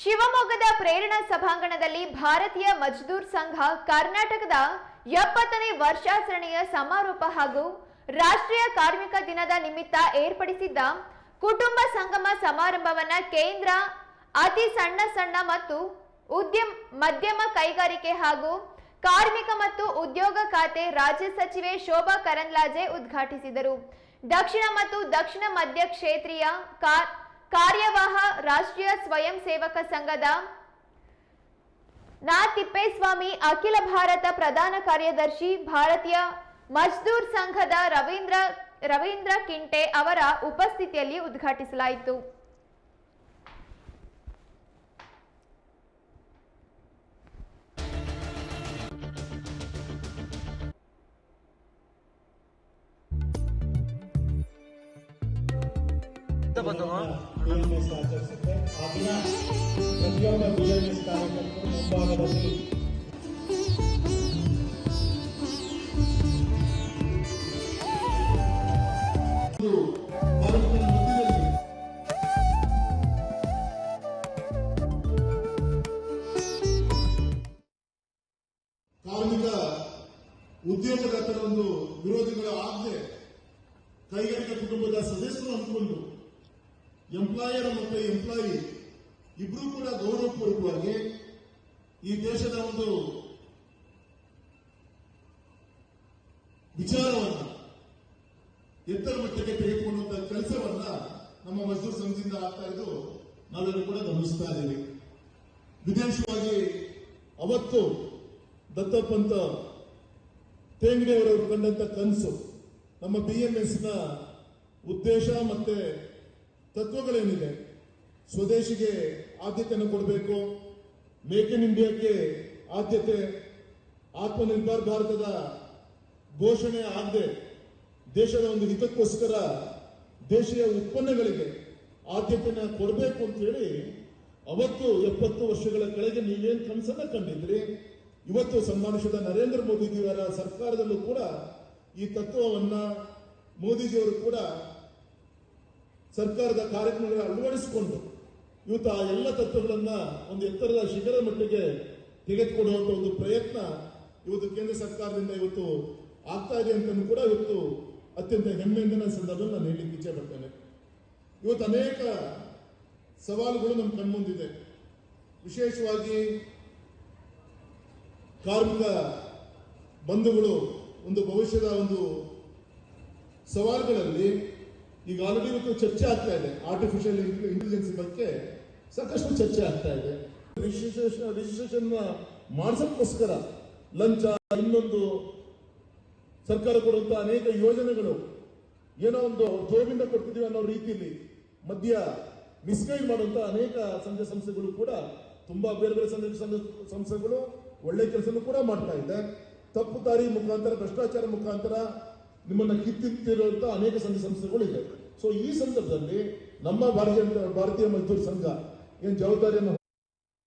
ಶಿವಮೊಗ್ಗದ ಪ್ರೇರಣಾ ಸಭಾಂಗಣದಲ್ಲಿ ಭಾರತೀಯ ಮಜ್ದೂರ್ ಸಂಘ ಕರ್ನಾಟಕದ ಎಪ್ಪತ್ತನೇ ವರ್ಷಾಚರಣೆಯ ಸಮಾರೋಪ ಹಾಗೂ ರಾಷ್ಟ್ರೀಯ ಕಾರ್ಮಿಕ ದಿನದ ನಿಮಿತ್ತ ಏರ್ಪಡಿಸಿದ್ದ ಕುಟುಂಬ ಸಂಗಮ ಸಮಾರಂಭವನ್ನ ಕೇಂದ್ರ ಅತಿ ಸಣ್ಣ ಸಣ್ಣ ಮತ್ತು ಉದ್ಯಮ, ಮಧ್ಯಮ ಕೈಗಾರಿಕೆ ಹಾಗೂ ಕಾರ್ಮಿಕ ಮತ್ತು ಉದ್ಯೋಗ ಖಾತೆ ರಾಜ್ಯ ಸಚಿವೆ ಶೋಭಾ ಕರಂದ್ಲಾಜೆ ಉದ್ಘಾಟಿಸಿದರು. ದಕ್ಷಿಣ ಮತ್ತು ದಕ್ಷಿಣ ಮಧ್ಯ ಕ್ಷೇತ್ರೀಯ ಕಾ- ಕಾರ್ಯವಾಹ ರಾಷ್ಟ್ರೀಯ ಸ್ವಯಂ ಸೇವಕ ಸಂಘದ ನಾ ತಿಪ್ಪೇಸ್ವಾಮಿ ಅಖಿಲ ಭಾರತ ಪ್ರಧಾನ ಕಾರ್ಯದರ್ಶಿ ಭಾರತೀಯ ಮಜ್ದೂರ್ ಸಂಘದ ರವೀಂದ್ರ ರವೀಂದ್ರ ಕಿಂಟೆ ಅವರ ಉಪಸ್ಥಿತಿಯಲ್ಲಿ ಉದ್ಘಾಟಿಸಲಾಯಿತು. ದಿನ ಪ್ರತಿಯೊಬ್ಬ ಬಿಎಂಎಸ್ ಕಾರ್ಯಕರ್ತರು ಮುಂಭಾಗದಲ್ಲಿ ಕಾರ್ಮಿಕ ಉದ್ಯೋಗದಾತರ ಒಂದು ವಿರೋಧಿಗಳ ಆಜ್ಞೆ ಕೈಗಾರಿಕಾ ಕುಟುಂಬದ ಅಂದ್ಕೊಂಡು ಎಂಪ್ಲಾಯರ್ ಮತ್ತು ಎಂಪ್ಲಾಯಿ ಇಬ್ರು ಕೂಡ ಗೌರವಪೂರ್ವಕವಾಗಿ ಈ ದೇಶದ ಒಂದು ವಿಚಾರವನ್ನು ಎತ್ತರ ಮಟ್ಟಕ್ಕೆ ತೆಗೆದುಕೊಂಡಂತ ಕೆಲಸವನ್ನ ನಮ್ಮ ಮಜ್ದೂರ್ ಸಂಘದಿಂದ ಆಗ್ತಾ ಇದ್ದು ನಾವೆಲ್ಲರೂ ಕೂಡ ಗಮನಿಸ್ತಾ ಇದ್ದೀವಿ. ವಿಶೇಷವಾಗಿ ಅವತ್ತು ದತ್ತಪ್ಪಂತ ತೇಂಗಡಿಯವರವರು ಕಂಡಂತ ಕನಸು ನಮ್ಮ ಬಿ ಎಂ ಎಸ್ನ ಉದ್ದೇಶ ಮತ್ತೆ ತತ್ವಗಳೇನಿದೆ? ಸ್ವದೇಶಿಗೆ ಆದ್ಯತೆಯನ್ನು ಕೊಡಬೇಕು ಮೇಕ್ ಇನ್ ಇಂಡಿಯಾಕ್ಕೆ ಆದ್ಯತೆ, ಆತ್ಮನಿರ್ಭರ್ ಭಾರತದ ಘೋಷಣೆ ಆಗದೆ ದೇಶದ ಒಂದು ಹಿತಕ್ಕೋಸ್ಕರ ದೇಶೀಯ ಉತ್ಪನ್ನಗಳಿಗೆ ಆದ್ಯತೆನ ಕೊಡಬೇಕು ಅಂತ ಹೇಳಿ ಅವತ್ತು ಎಪ್ಪತ್ತು ವರ್ಷಗಳ ಕೆಳಗೆ ನೀವೇನ್ ಕನಸನ್ನ ಕಂಡಿದ್ರಿ? ಇವತ್ತು ಸನ್ಮಾನಿಸಿದ ನರೇಂದ್ರ ಮೋದಿಜಿಯವರ ಸರ್ಕಾರದಲ್ಲೂ ಕೂಡ ಈ ತತ್ವವನ್ನ ಮೋದಿಜಿಯವರು ಕೂಡ ಸರ್ಕಾರದ ಕಾರ್ಯಕ್ರಮಗಳ ಅಳವಡಿಸಿಕೊಂಡು ಇವತ್ತು ಆ ಎಲ್ಲ ತತ್ವಗಳನ್ನ ಒಂದು ಎತ್ತರದ ಶಿಖರ ಮಟ್ಟಿಗೆ ತೆಗೆದುಕೊಡುವಂತ ಒಂದು ಪ್ರಯತ್ನ ಇವತ್ತು ಕೇಂದ್ರ ಸರ್ಕಾರದಿಂದ ಇವತ್ತು ಆಗ್ತಾ ಇದೆ ಅಂತ ಕೂಡ ಇವತ್ತು ಅತ್ಯಂತ ಹೆಮ್ಮೆಯಿಂದ ನನ್ನ ಸಂದರ್ಭದಲ್ಲಿ ನಾನು ಹೇಳಲಿಕ್ಕೆ ಇಚ್ಛೆ ಪಡ್ತೇನೆ. ಇವತ್ತು ಅನೇಕ ಸವಾಲುಗಳು ನಮ್ಮ ಕಣ್ಮುಂದಿದೆ. ವಿಶೇಷವಾಗಿ ಕಾರ್ಮಿಕ ಬಂಧುಗಳು ಒಂದು ಭವಿಷ್ಯದ ಒಂದು ಸವಾಲುಗಳಲ್ಲಿ ಈಗ ಆಲ್ರೆಡಿ ಇವತ್ತು ಚರ್ಚೆ ಆಗ್ತಾ ಇದೆ. ಆರ್ಟಿಫಿಷಿಯಲ್ ಇಂಟೆಲಿಜೆನ್ಸ್ ಬಗ್ಗೆ ಸಾಕಷ್ಟು ಚರ್ಚೆ ಆಗ್ತಾ ಇದೆ. ರಿಜಿಸ್ಟ್ರೇಷನ್ ರಿಜಿಸ್ಟ್ರೇಷನ್ ಮಾಡಿಸೋಕ್ಕೋಸ್ಕರ ಲಂಚ, ಇನ್ನೊಂದು ಸರ್ಕಾರ ಕೊಡುವಂತ ಅನೇಕ ಯೋಜನೆಗಳು ಏನೋ ಒಂದು ಜೋಬಿಂದ ಕೊಡ್ತಿದೀವಿ ಅನ್ನೋ ರೀತಿಯಲ್ಲಿ ಮಧ್ಯ ಮಿಸ್ಗೈಡ್ ಮಾಡುವಂತ ಅನೇಕ ಸಂಘ ಸಂಸ್ಥೆಗಳು ಕೂಡ ತುಂಬಾ ಬೇರೆ ಬೇರೆ ಸಂಘ- ಸಂಸ್ಥೆಗಳು ಒಳ್ಳೆ ಕೆಲಸನೂ ಕೂಡ ಮಾಡ್ತಾ ಇದೆ. ತಪ್ಪು ದಾರಿ ಮುಖಾಂತರ, ಭ್ರಷ್ಟಾಚಾರ ಮುಖಾಂತರ ನಿಮ್ಮನ್ನ ಕಿತ್ತಿರುವಂತಹ ಅನೇಕ ಸಂಘ ಸಂಸ್ಥೆಗಳು ಇದೆ ಸೊ ಈ ಸಂದರ್ಭದಲ್ಲಿ ನಮ್ಮ ಭಾರತೀಯ ಭಾರತೀಯ ಮಜ್ದೂರ್ ಸಂಘ ಏನು ಜವಾಬ್ದಾರಿಯನ್ನು